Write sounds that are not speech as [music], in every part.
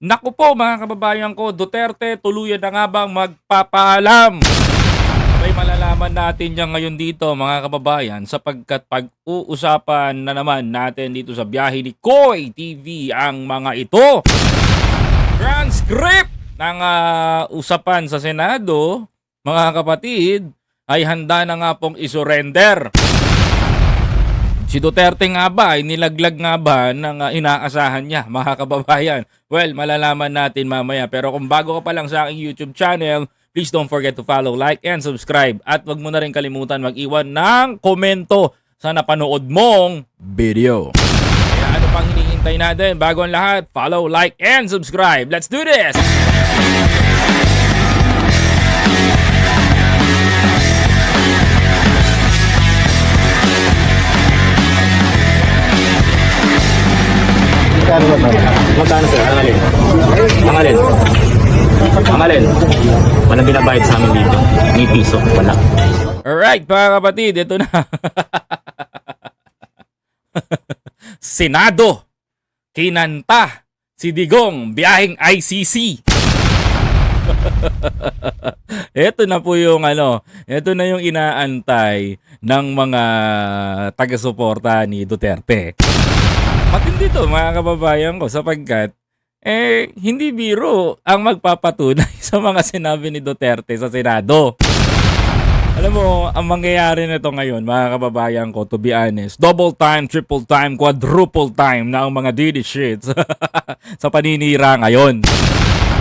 Naku po mga kababayan ko, Duterte tuluyan na nga bang magpapaalam? May malalaman natin yan ngayon dito mga kababayan sapagkat pag-uusapan na naman natin dito sa biyahe ni Koy TV ang mga ito. Transcript ng ah, usapan sa Senado, mga kapatid, ay handa na nga pong isurrender. Si Duterte nga ba, ay nilaglag nga ba ng ah, inaasahan niya, mga kababayan? Well, malalaman natin mamaya. Pero kung bago ka pa lang sa aking YouTube channel, please don't forget to follow, like, and subscribe. At wag mo na rin kalimutan mag-iwan ng komento sa napanood mong video. Kaya ano pang hinihintay natin? Bago ang lahat, follow, like, and subscribe. Let's do this! Magkano sir? Ang alin? Ang alin? Ang alin? Walang binabayad sa amin dito. Ni piso. Wala. Alright, mga kapatid, ito na. [laughs] Senado, kinanta si Digong biyaheng ICC. [laughs] ito na po yung ano, ito na yung inaantay ng mga taga-suporta ni Duterte. Matindi to mga kababayan ko sapagkat eh hindi biro ang magpapatunay [laughs] sa mga sinabi ni Duterte sa Senado. Alam mo, ang mangyayari nito ngayon, mga kababayan ko, to be honest, double time, triple time, quadruple time na ang mga didi shits [laughs] sa paninira ngayon.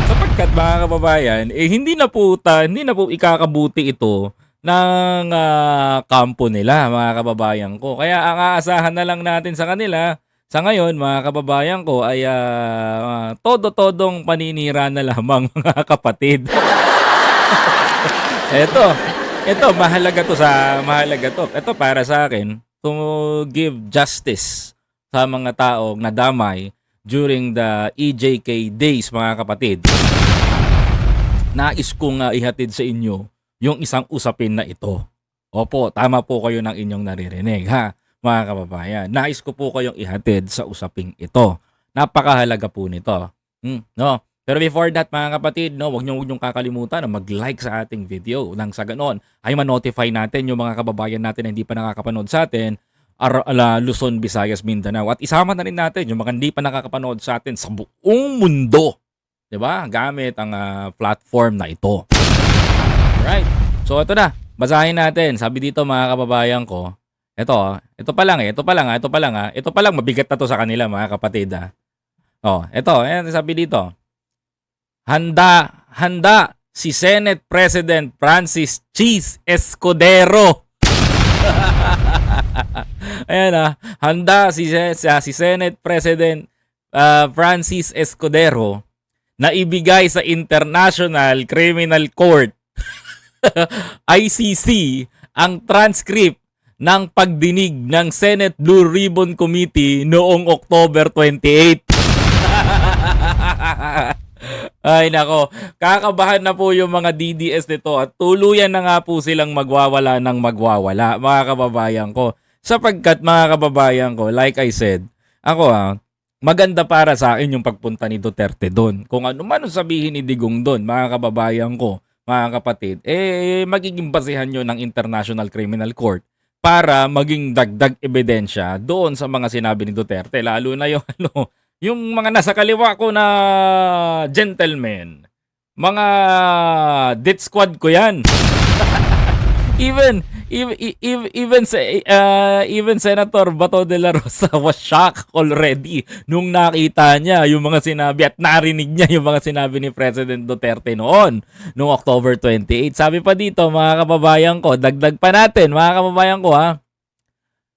Sapagkat mga kababayan, eh hindi na po, ta, hindi na po ikakabuti ito ng ah, kampo nila, mga kababayan ko. Kaya ang aasahan na lang natin sa kanila, sa ngayon, mga kababayan ko, ay ah, todo-todong paninira na lamang [laughs] mga kapatid. [laughs] Eto, ito mahalaga to sa mahalaga to. Ito para sa akin to give justice sa mga taong nadamay during the EJK days mga kapatid. Nais kong uh, ihatid sa inyo yung isang usapin na ito. Opo, tama po kayo ng inyong naririnig ha, mga kababayan. Nais ko po kayong ihatid sa usaping ito. Napakahalaga po nito. Hmm, no? Pero before that mga kapatid, no, huwag niyo huwag niyong kakalimutan na mag-like sa ating video nang sa ganon ay ma-notify natin yung mga kababayan natin na hindi pa nakakapanood sa atin ar- ala, Luzon, Visayas, Mindanao. At isama na rin natin yung mga hindi pa nakakapanood sa atin sa buong mundo. 'Di ba? Gamit ang ah, platform na ito. Alright. So ito na. Basahin natin. Sabi dito mga kababayan ko, ito, ah, ito pa lang eh, ito pa lang, ah, ito pa lang, ah, ito pa lang mabigat na to sa kanila mga kapatid. Ah. Oh, ito, ayan sabi dito. Handa, handa si Senate President Francis Cheese Escudero. [laughs] Ayan ah, handa si, si, si Senate President ah, Francis Escudero na ibigay sa International Criminal Court [laughs] ICC ang transcript ng pagdinig ng Senate Blue Ribbon Committee noong October 28. [laughs] Ay nako, kakabahan na po yung mga DDS nito at tuluyan na nga po silang magwawala ng magwawala, mga kababayan ko. Sapagkat mga kababayan ko, like I said, ako ah, maganda para sa akin yung pagpunta ni Duterte doon. Kung ano man sabihin ni Digong doon, mga kababayan ko, mga kapatid, eh magiging basihan nyo ng International Criminal Court para maging dagdag ebidensya doon sa mga sinabi ni Duterte. Lalo na yung [laughs] ano, yung mga nasa kaliwa ko na gentlemen, mga death squad ko yan. [laughs] even even even even, uh, even Senator Bato de la Rosa [laughs] was shocked already nung nakita niya yung mga sinabi at narinig niya yung mga sinabi ni President Duterte noon noong October 28. Sabi pa dito mga kababayan ko, dagdag pa natin mga kababayan ko ha.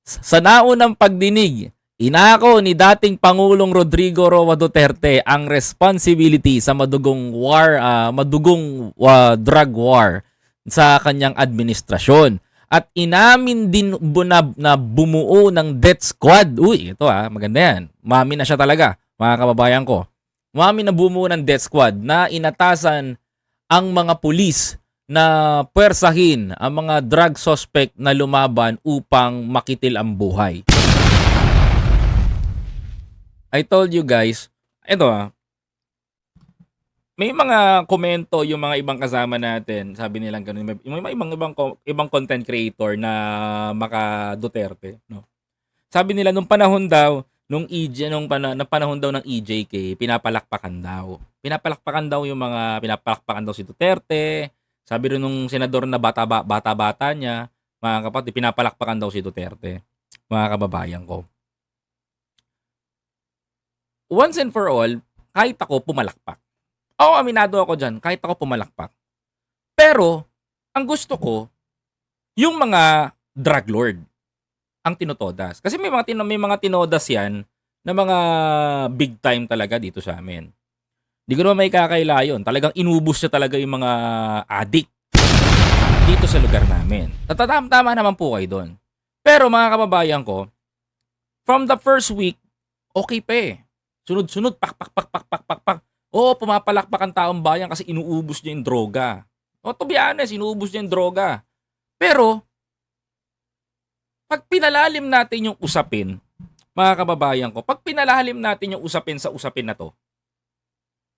Sa naunang pagdinig, inako ni dating Pangulong Rodrigo Roa Duterte ang responsibility sa madugong war, ah, madugong ah, drug war sa kanyang administrasyon. At inamin din bu- na, na bumuo ng death squad. Uy, ito ah, maganda yan. Mami na siya talaga, mga kababayan ko. Mami na bumuo ng death squad na inatasan ang mga pulis na pwersahin ang mga drug suspect na lumaban upang makitil ang buhay. I told you guys, ito ah, may mga komento yung mga ibang kasama natin, sabi nilang ganun, may may mga ibang ibang ibang content creator na maka Duterte, 'no. Sabi nila nung panahon daw, nung EJ nung pana panahon daw ng EJK, pinapalakpakan daw. Pinapalakpakan daw yung mga pinapalakpakan daw si Duterte. Sabi rin nung senador na bata ba bata-bata niya, mga kapatid, pinapalakpakan daw si Duterte, mga kababayan ko. Once and for all, kahit ako pumalakpak. Oo, aminado ako diyan, kahit ako pumalakpak. Pero, ang gusto ko, yung mga drug lord ang tinotodas. Kasi may mga tino may mga tinodas 'yan na mga big time talaga dito sa amin. Di ko naman maikakaila yun. Talagang inubos niya talaga yung mga addict dito sa lugar namin. Tatatam tama naman po kayo doon. Pero mga kababayan ko, from the first week, okay pa eh. Sunod-sunod, pak, pak, pak, pak, pak, pak, pak. Oo, pumapalakpak ang taong bayan kasi inuubos niya yung droga. O, to be honest, inuubos niya yung droga. Pero, pag pinalalim natin yung usapin, mga kababayan ko, pag pinalalim natin yung usapin sa usapin na to,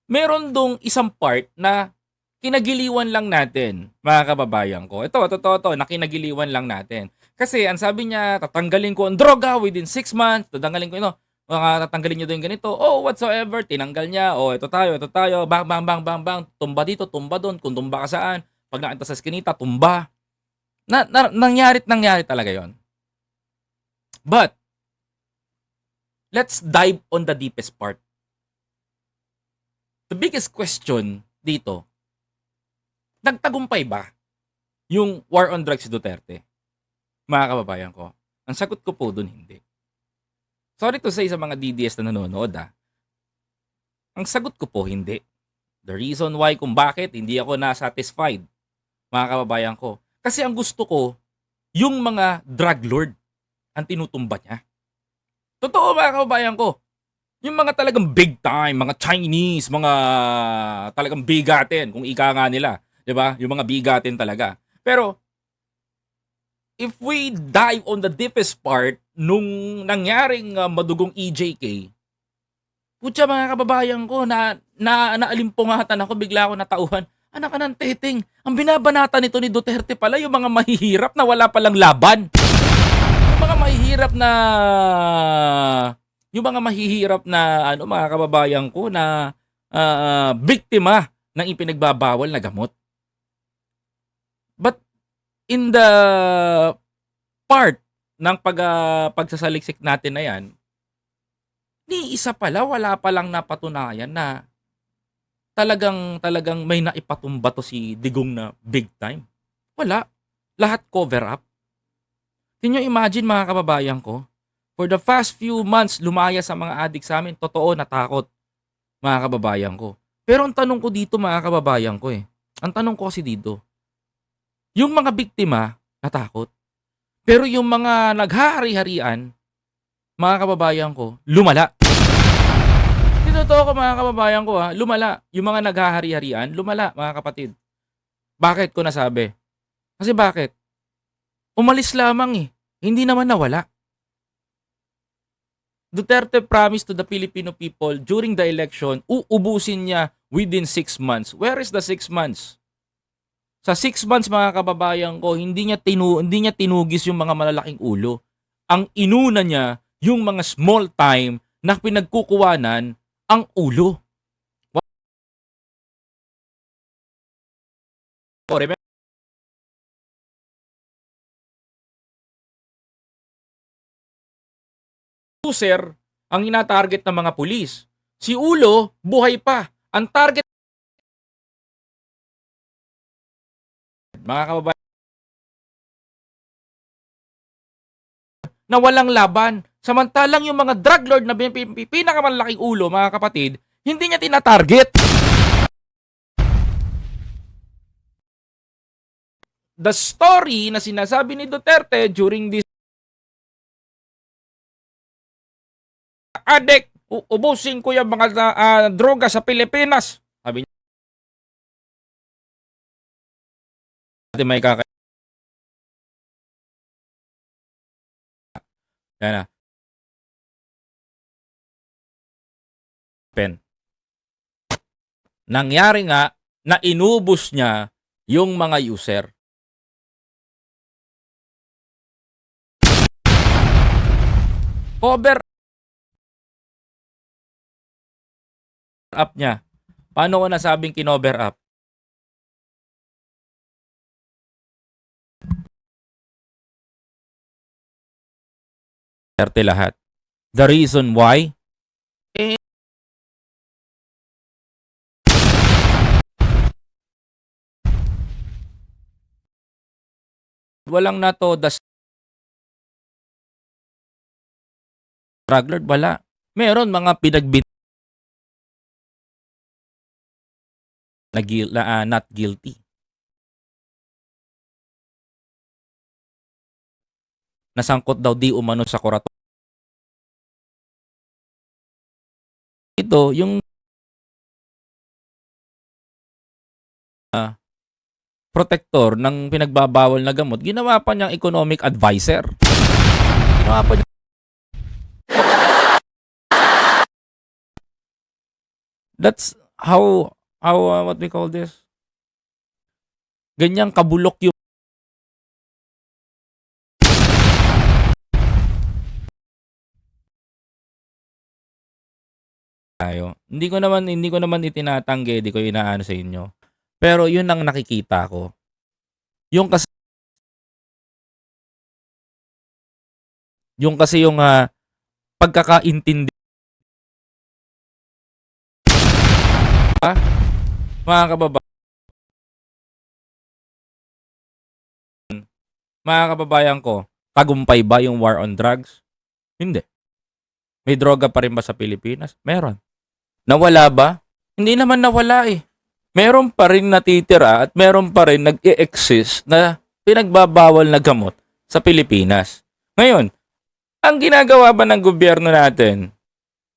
meron dong isang part na kinagiliwan lang natin, mga kababayan ko. Ito, totoo to, na kinagiliwan lang natin. Kasi ang sabi niya, tatanggalin ko ang droga within 6 months, tatanggalin ko ito, mga tatanggalin niyo din ganito, oh, whatsoever, tinanggal niya, oh, ito tayo, ito tayo, bang, bang, bang, bang, bang, tumba dito, tumba doon, kung tumba ka saan, pag nakita sa skinita, tumba. Na, na, nangyarit, nangyari talaga yon. But, let's dive on the deepest part. The biggest question dito, nagtagumpay ba yung war on drugs si Duterte? Mga kababayan ko. Ang sagot ko po dun, hindi. Sorry to say sa mga DDS na nanonood ah. Ang sagot ko po, hindi. The reason why kung bakit hindi ako na-satisfied, mga kababayan ko. Kasi ang gusto ko, yung mga drug lord ang tinutumba niya. Totoo mga kababayan ko. Yung mga talagang big time, mga Chinese, mga talagang bigatin, kung ika nga nila. ba? Yung mga bigatin talaga. Pero, if we dive on the deepest part nung nangyaring uh, madugong EJK, putya mga kababayan ko, na, na naalimpungatan ako, bigla ako natauhan. Anak ka ng teting, ang binabanata nito ni Duterte pala, yung mga mahihirap na wala palang laban. Yung mga mahihirap na yung mga mahihirap na ano mga kababayan ko na ah, biktima ng ipinagbabawal na gamot. But in the part ng pag ah, pagsasaliksik natin na yan, ni isa pala wala pa lang napatunayan na talagang talagang may naipatumba to si Digong na big time. Wala. Lahat cover up. Can you imagine mga kababayan ko? For the past few months, lumaya sa mga adik sa amin, totoo natakot mga kababayan ko. Pero ang tanong ko dito mga kababayan ko eh, ang tanong ko kasi dito, yung mga biktima, natakot. Pero yung mga naghahari-harian, mga kababayan ko, lumala. Totoo ko mga kababayan ko ha, lumala. Yung mga naghahari-harian, lumala mga kapatid. Bakit ko nasabi? Kasi bakit? Umalis lamang eh. Hindi naman nawala. Duterte promised to the Filipino people during the election, uubusin niya within 6 months. Where is the 6 months? Sa 6 months mga kababayan ko, hindi niya tinu hindi niya tinugis yung mga malalaking ulo. Ang inuna niya yung mga small time na pinagkukuwanan ang ulo. Oh? User ang ina-target ng mga pulis. Si Ulo, buhay pa. Ang target mga kababayan na walang laban. Samantalang yung mga drug lord na pin- pin- pin- pinakamalaking ulo, mga kapatid, hindi niya tina-target. The story na sinasabi ni Duterte during this addict, u- ubusin ko yung mga ah, droga sa Pilipinas. Sabi niya. Natin may kaka... Yan na. Pen. Nangyari nga na inubos niya yung mga user. Cover up niya. Paano ko nasabing kinover up? Duterte lahat. The reason why? Eh, walang nato the lord wala. Meron mga pinagbit na, ah, not guilty. Nasangkot daw di umano sa kurato. Ito, yung ah, protector ng pinagbabawal na gamot, ginawa pa niyang economic advisor. Ginawa pa niya That's how how uh, what we call this? Ganyang kabulok yung tayo. Hindi ko naman hindi ko naman itinatanggi, di ko inaano sa inyo. Pero yun ang nakikita ko. Yung kasi yung kasi yung ah, pagkakaintindi Ah, mga kababayan mga kababayan ko, tagumpay ba yung war on drugs? Hindi. May droga pa rin ba sa Pilipinas? Meron. Nawala ba? Hindi naman nawala eh. Meron pa rin natitira at meron pa rin nag-e-exist na pinagbabawal na gamot sa Pilipinas. Ngayon, ang ginagawa ba ng gobyerno natin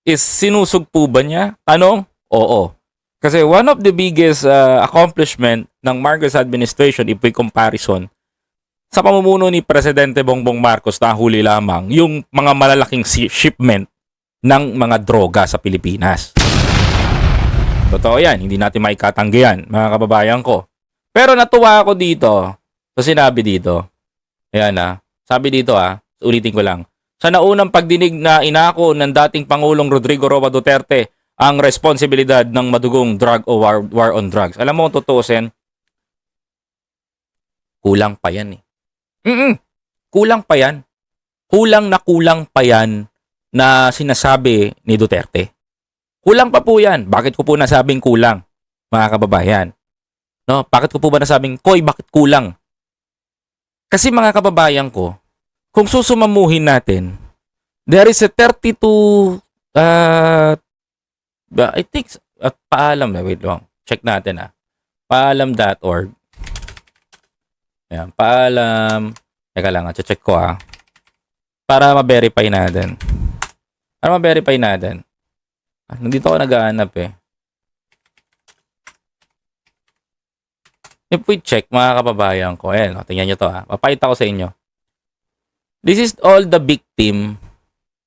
is sinusugpo ba niya? Tanong? Oo. Kasi one of the biggest uh, accomplishment ng Marcos administration if we comparison sa pamumuno ni Presidente Bongbong Marcos na huli lamang yung mga malalaking shipment ng mga droga sa Pilipinas. Totoo yan, hindi natin maikatanggi yan, mga kababayan ko. Pero natuwa ako dito sa sinabi dito. Ayan na, sabi dito ah, ulitin ko lang. Sa naunang pagdinig na inako ng dating Pangulong Rodrigo Roa Duterte ang responsibilidad ng madugong drug o war, war on drugs. Alam mo kung tutuusin, kulang pa yan eh. Mm Kulang pa yan. Kulang na kulang pa yan na sinasabi ni Duterte. Kulang pa po yan. Bakit ko po nasabing kulang, mga kababayan? No? Bakit ko po ba nasabing, Koy, bakit kulang? Kasi mga kababayan ko, kung susumamuhin natin, there is a 32, uh, I think, at paalam na, wait lang, check natin ah. Paalam.org. Ayan, paalam. Teka lang, ah, check ko ah. Para ma-verify natin. Para ma-verify natin. Ah, nandito ako nag-aanap eh. If we check, mga kababayan ko, ayan, o, tingnan nyo to ha. Papakita ko sa inyo. This is all the victim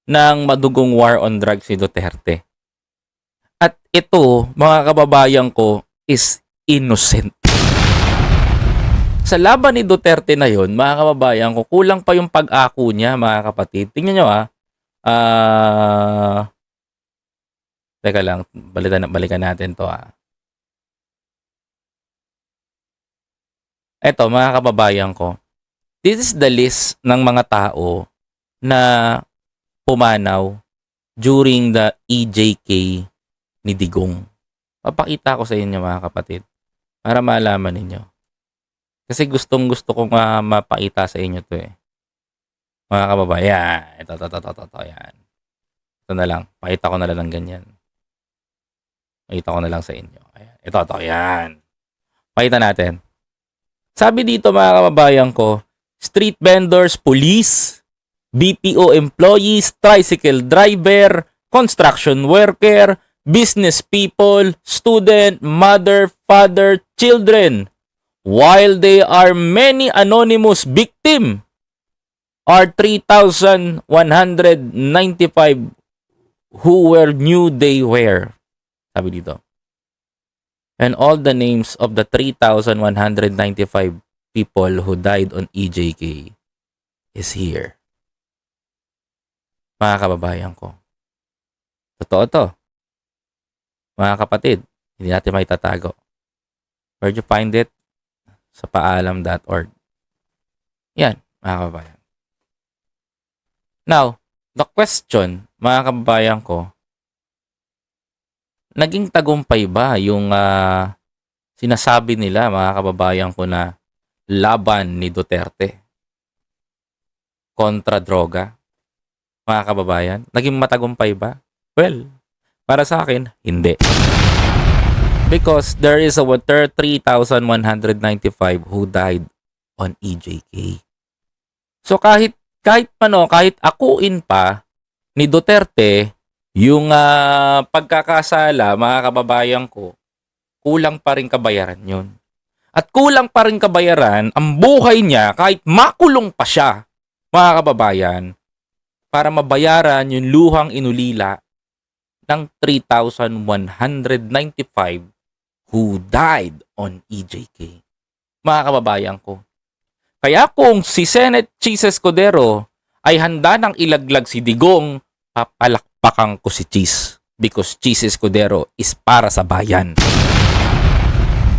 ng madugong war on drugs si Duterte. At ito, mga kababayan ko, is innocent. Sa laban ni Duterte na yon, mga kababayan ko, kulang pa yung pag-ako niya, mga kapatid. Tingnan nyo ha. Ah... teka lang, balikan, balikan natin to ha. Eto, mga kababayan ko. This is the list ng mga tao na pumanaw during the EJK ni Digong. Papakita ko sa inyo mga kapatid para malaman ninyo. Kasi gustong gusto ko nga mapakita sa inyo to eh. Mga kababayan, ito, ito, ito, ito, ito, yan. Ito na lang, pakita ko na lang ng ganyan. Pakita ko na lang sa inyo. Ayan. Ito, ito, yan. Pakita natin. Sabi dito mga kababayan ko, street vendors, police, BPO employees, tricycle driver, construction worker, business people, student, mother, father, children. While there are many anonymous victim, are 3,195 who were new they were. Sabi dito. and all the names of the 3,195 people who died on EJK is here. Mga kababayan ko. Totoo to. Mga kapatid, hindi natin may tatago. Where'd you find it? Sa paalam.org. Yan, mga kababayan. Now, the question, mga kababayan ko, naging tagumpay ba yung ah, sinasabi nila, mga kababayan ko, na laban ni Duterte kontra droga? Mga kababayan, naging matagumpay ba? Well, para sa akin, hindi. Because there is a 3,195 who died on EJK. So kahit kahit pano, kahit akuin pa ni Duterte yung ah, pagkakasala, mga kababayan ko, kulang pa rin kabayaran yun. At kulang pa rin kabayaran ang buhay niya kahit makulong pa siya, mga kababayan, para mabayaran yung luhang inulila ng 3,195 who died on EJK. Mga kababayan ko. Kaya kung si Senate Cheese Escudero ay handa ng ilaglag si Digong, papalakpakan ko si Cheese because Cheese Escudero is para sa bayan.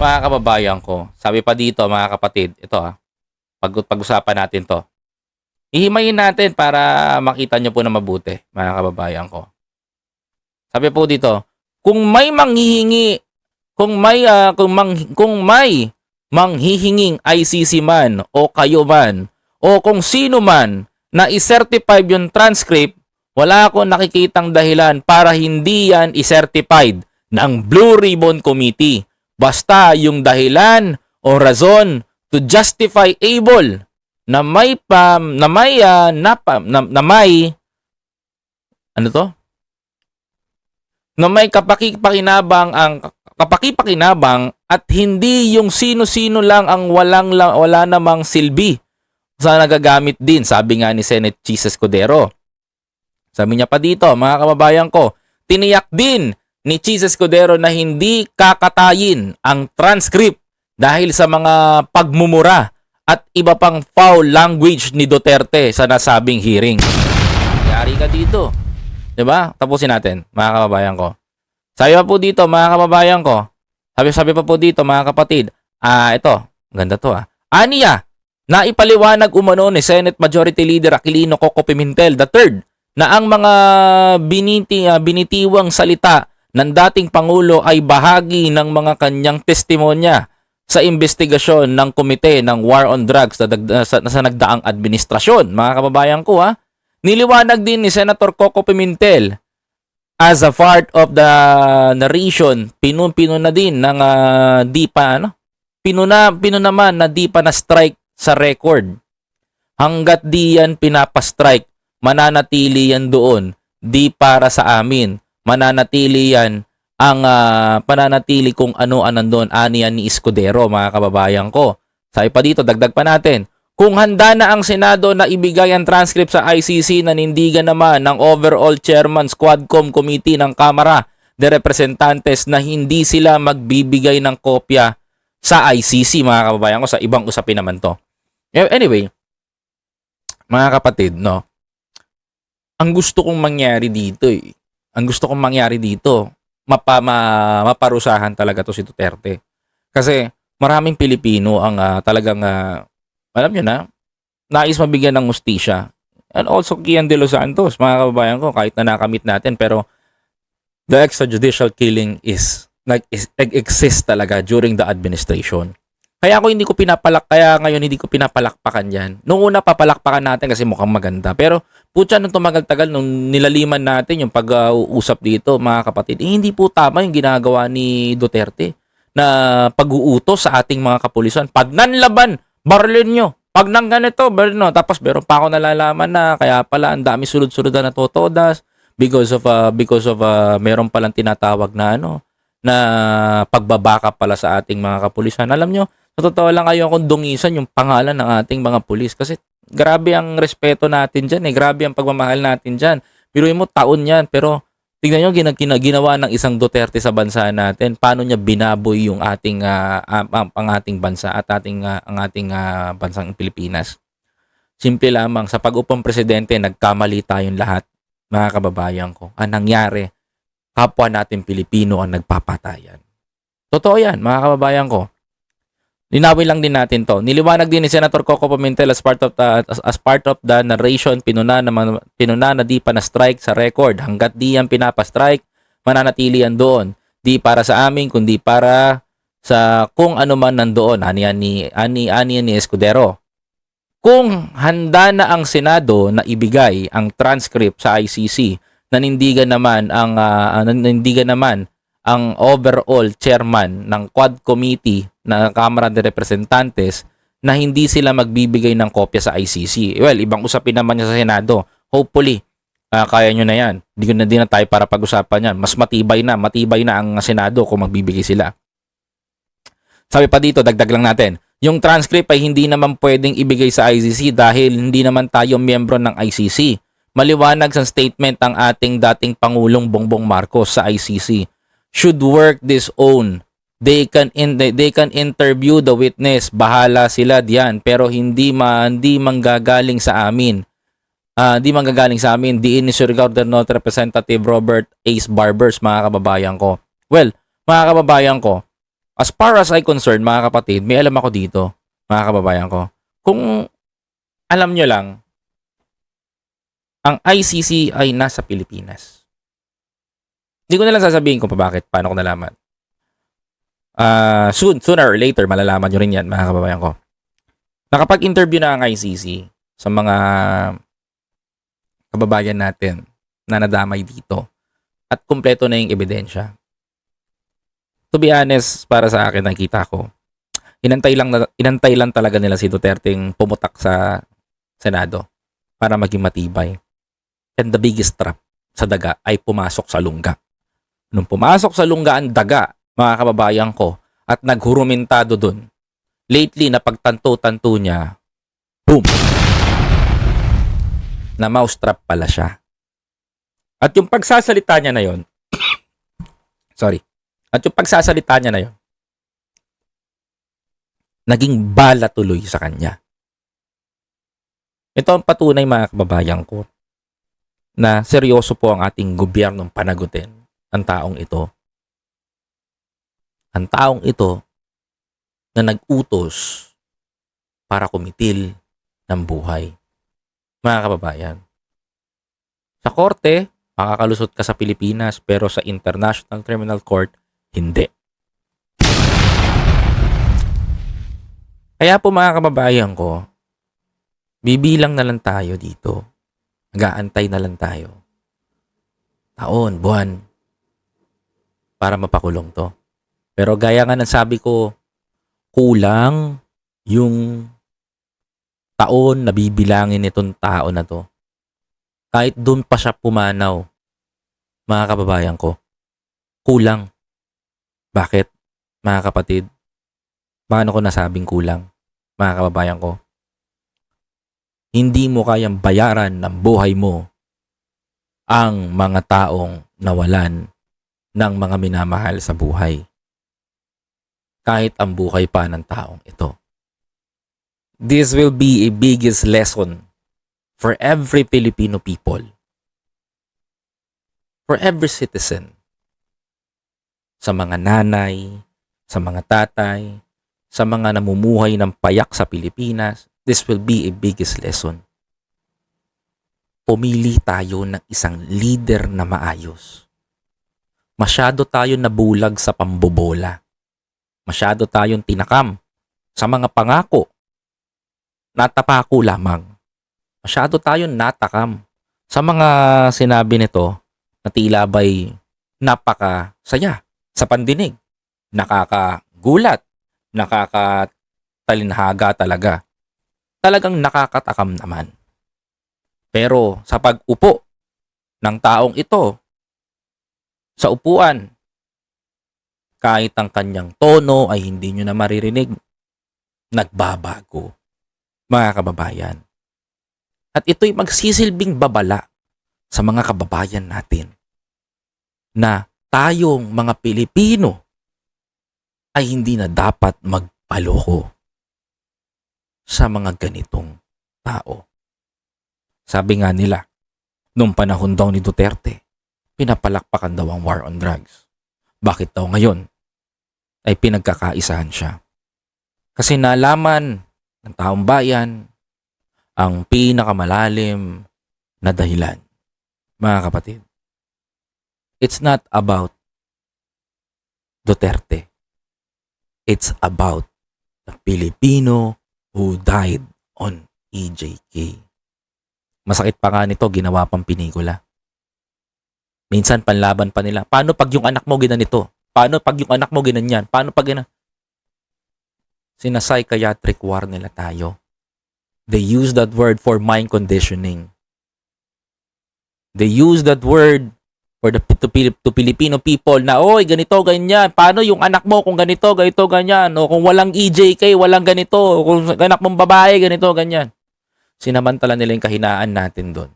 Mga kababayan ko, sabi pa dito mga kapatid, ito ah, pag, pag-usapan natin to. Ihimayin natin para makita nyo po na mabuti, mga kababayan ko. Sabi po dito, kung may manghihingi, kung may ah, kung mang, kung may manghihinging ICC man o kayo man o kung sino man na i-certify yung transcript, wala akong nakikitang dahilan para hindi yan i-certified ng Blue Ribbon Committee. Basta yung dahilan o rason to justify able na may pam na may ah, napa- na, na may ano to? Na may kapakipakinabang ang kapakipakinabang at hindi yung sino-sino lang ang walang la- wala namang silbi sa nagagamit din, sabi nga ni Senate Cheese Escudero. Sabi niya pa dito, mga kababayan ko, tiniyak din ni Cheese Escudero na hindi kakatayin ang transcript dahil sa mga pagmumura at iba pang foul language ni Duterte sa nasabing hearing. Yari ka dito. 'Di ba? Tapusin natin, mga kababayan ko. Sabi pa po dito, mga kababayan ko. Sabi-sabi pa po dito, mga kapatid. Ah, ito. Ganda to ah. Aniya, na ipaliwanag umano ni Senate Majority Leader Aquilino Coco Pimentel III na ang mga biniti, ah, binitiwang salita ng dating Pangulo ay bahagi ng mga kanyang testimonya sa investigasyon ng komite ng War on Drugs na, dag- sa, sa nagdaang administrasyon. Mga kababayan ko ha, niliwanag din ni Senator Coco Pimentel as a part of the narration, pinun-pino na din ng ah, di pa, ano? Pinuna, pinunaman na di pa na-strike sa record. Hanggat di yan pinapastrike, mananatili yan doon. Di para sa amin. Mananatili yan ang ah, pananatili kung ano ang nandun. Ani yan ni Escudero, mga kababayan ko. Sabi pa dito, dagdag pa natin. Kung handa na ang Senado na ibigay ang transcript sa ICC, nanindigan naman ng overall chairman Squadcom Committee ng Kamara de Representantes na hindi sila magbibigay ng kopya sa ICC, mga kababayan ko, sa ibang usapin naman to. Eh, Anyway, mga kapatid, no, ang gusto kong mangyari dito, eh, ang gusto kong mangyari dito, mapa, ma- maparusahan talaga to si Duterte. Kasi maraming Pilipino ang ah, talagang ah, alam nyo na, nais mabigyan ng ustisya. And also Kian de los Santos, mga kababayan ko, kahit na nakamit natin, pero the extrajudicial killing is like is, exist talaga during the administration. Kaya ako hindi ko pinapalak, kaya ngayon hindi ko pinapalakpakan yan. Nung una papalakpakan natin kasi mukhang maganda. Pero putya nung tumagal-tagal, nung nilaliman natin yung pag-uusap dito, mga kapatid, eh, hindi po tama yung ginagawa ni Duterte na pag-uutos sa ating mga kapulisan. Pag nanlaban, barilin nyo. Pag nang ganito, barilin nyo. Tapos meron pa ako nalalaman na kaya pala ang dami sunod-sunod na natutodas because of uh, because of uh, meron palang tinatawag na ano na pagbabaka pala sa ating mga kapulisan. Alam nyo, sa totoo lang ayaw akong dungisan yung pangalan ng ating mga pulis kasi grabe ang respeto natin dyan eh. Grabe ang pagmamahal natin dyan. Biruin mo, taon yan. Pero Tingnan nyo, gina, gina- ginawa ng isang Duterte sa bansa natin, paano niya binaboy yung ating, ah, ang, ang- ating bansa at ating, ah, ang ating ah, bansang Pilipinas. Simple lamang, sa pag-upong presidente, nagkamali tayong lahat, mga kababayan ko. Ang nangyari, kapwa natin Pilipino ang nagpapatayan. Totoo yan, mga kababayan ko. Linawin lang din natin to. Niliwanag din ni Senator Coco Pimentel as part of the, as, as part of the narration pinuna na, pinuna na di pa na strike sa record. Hanggat di yan pinapa-strike, mananatili yan doon. Di para sa amin, kundi para sa kung ano man nandoon. Ani ani, ani yan ni Escudero. Kung handa na ang Senado na ibigay ang transcript sa ICC, nanindigan naman ang ah, nanindigan naman ang overall chairman ng Quad Committee na Kamara de Representantes na hindi sila magbibigay ng kopya sa ICC. Well, ibang usapin naman niya sa Senado. Hopefully, ah, kaya nyo na yan. Hindi ko na din na tayo para pag-usapan yan. Mas matibay na, matibay na ang Senado kung magbibigay sila. Sabi pa dito, dagdag lang natin. Yung transcript ay hindi naman pwedeng ibigay sa ICC dahil hindi naman tayo miyembro ng ICC. Maliwanag sa statement ang ating dating Pangulong Bongbong Marcos sa ICC. Should work this own. They can in they can interview the witness. Bahala sila diyan pero hindi ma hindi manggagaling sa amin. Ah, hindi manggagaling sa amin. Ni Surigao del Norte Representative Robert Ace Barbers mga kababayan ko. Well, mga kababayan ko, as far as I concerned, mga kapatid, may alam ako dito, mga kababayan ko. Kung alam nyo lang, ang ICC ay nasa Pilipinas. Hindi ko na lang sasabihin kung pa bakit, paano ko nalaman. Ah, soon, sooner or later, malalaman nyo rin yan, mga kababayan ko. Nakapag-interview na ang ICC sa mga kababayan natin na nadamay dito at kumpleto na yung ebidensya. To be honest, para sa akin, nakita ko, inantay lang, na- inantay lang talaga nila si Duterte'ng pumutak sa Senado para maging matibay. And the biggest trap sa daga ay pumasok sa lungga. Nung pumasok sa lungga ang daga, mga kababayan ko, at naghurumintado dun, lately napagtanto-tanto niya, boom! Na mousetrap pala siya. At yung pagsasalita niya na yon, [coughs] sorry, at yung pagsasalita niya na yon, naging bala tuloy sa kanya. Ito ang patunay mga kababayan ko na seryoso po ang ating gobyernong panagutin ang taong ito. Ang taong ito na nag-utos para kumitil ng buhay. Mga kababayan, sa korte, makakalusot ka sa Pilipinas pero sa International Criminal Court, hindi. Kaya po mga kababayan ko, bibilang na lang tayo dito. Nag-aantay na lang tayo. Taon, buwan, para mapakulong to. Pero gaya nga ng sabi ko, kulang yung taon na bibilangin itong tao na to. Kahit doon pa siya pumanaw, mga kababayan ko, kulang. Bakit, mga kapatid? Paano ko nasabing kulang, mga kababayan ko? Hindi mo kayang bayaran ng buhay mo ang mga taong nawalan ng mga minamahal sa buhay. Kahit ang buhay pa ng taong ito. This will be a biggest lesson for every Filipino people. For every citizen. Sa mga nanay, sa mga tatay, sa mga namumuhay ng payak sa Pilipinas, this will be a biggest lesson. Pumili tayo ng isang leader na maayos. Masyado tayo nabulag sa pambobola. Masyado tayong tinakam sa mga pangako. Natapako lamang. Masyado tayong natakam sa mga sinabi nito na tila ba'y napaka-saya sa pandinig. Nakakagulat. Nakakatalinhaga talaga. Talagang nakakatakam naman. Pero sa pag-upo ng taong ito sa upuan, kahit ang kanyang tono ay hindi nyo na maririnig, nagbabago, mga kababayan. At ito'y magsisilbing babala sa mga kababayan natin na tayong mga Pilipino ay hindi na dapat magpaloko sa mga ganitong tao. Sabi nga nila, nung panahon daw ni Duterte, pinapalakpakan daw ang war on drugs. Bakit daw ngayon ay pinagkakaisahan siya? Kasi nalaman ng taong bayan ang pinakamalalim na dahilan. Mga kapatid, it's not about Duterte. It's about the Filipino who died on EJK. Masakit pa nga nito, ginawa pang pinikula. Minsan panlaban pa nila. Paano pag yung anak mo ginanito? Paano pag yung anak mo ginanyan? Paano pag gina... Sinapsychiatric war nila tayo. They use that word for mind conditioning. They use that word for the to, to Filipino people na, oy, ganito, ganyan. Paano yung anak mo kung ganito, ganito, ganyan? O kung walang EJK, walang ganito. O kung anak mong babae, ganito, ganyan. Sinamantala nila yung kahinaan natin doon.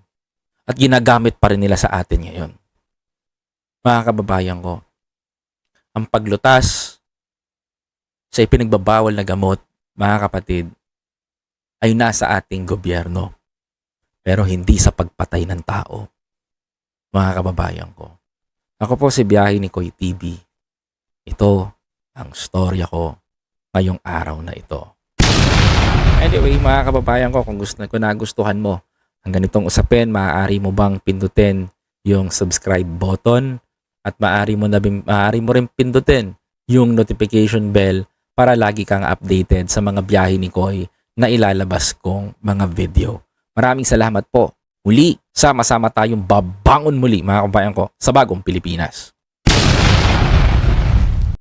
At ginagamit pa rin nila sa atin ngayon. Mga kababayan ko, ang paglutas sa ipinagbabawal na gamot, mga kapatid, ay nasa ating gobyerno. Pero hindi sa pagpatay ng tao. Mga kababayan ko. Ako po si Biyahe ni Koy TV. Ito ang storya ko ngayong araw na ito. Anyway, mga kababayan ko, kung gusto kung nagustuhan mo ang ganitong usapin, maaari mo bang pindutin yung subscribe button at maaari mo na maaari mo rin pindutin yung notification bell para lagi kang updated sa mga biyahe ni Koy na ilalabas kong mga video. Maraming salamat po. Muli, sama-sama tayong babangon muli mga kabayan ko sa bagong Pilipinas.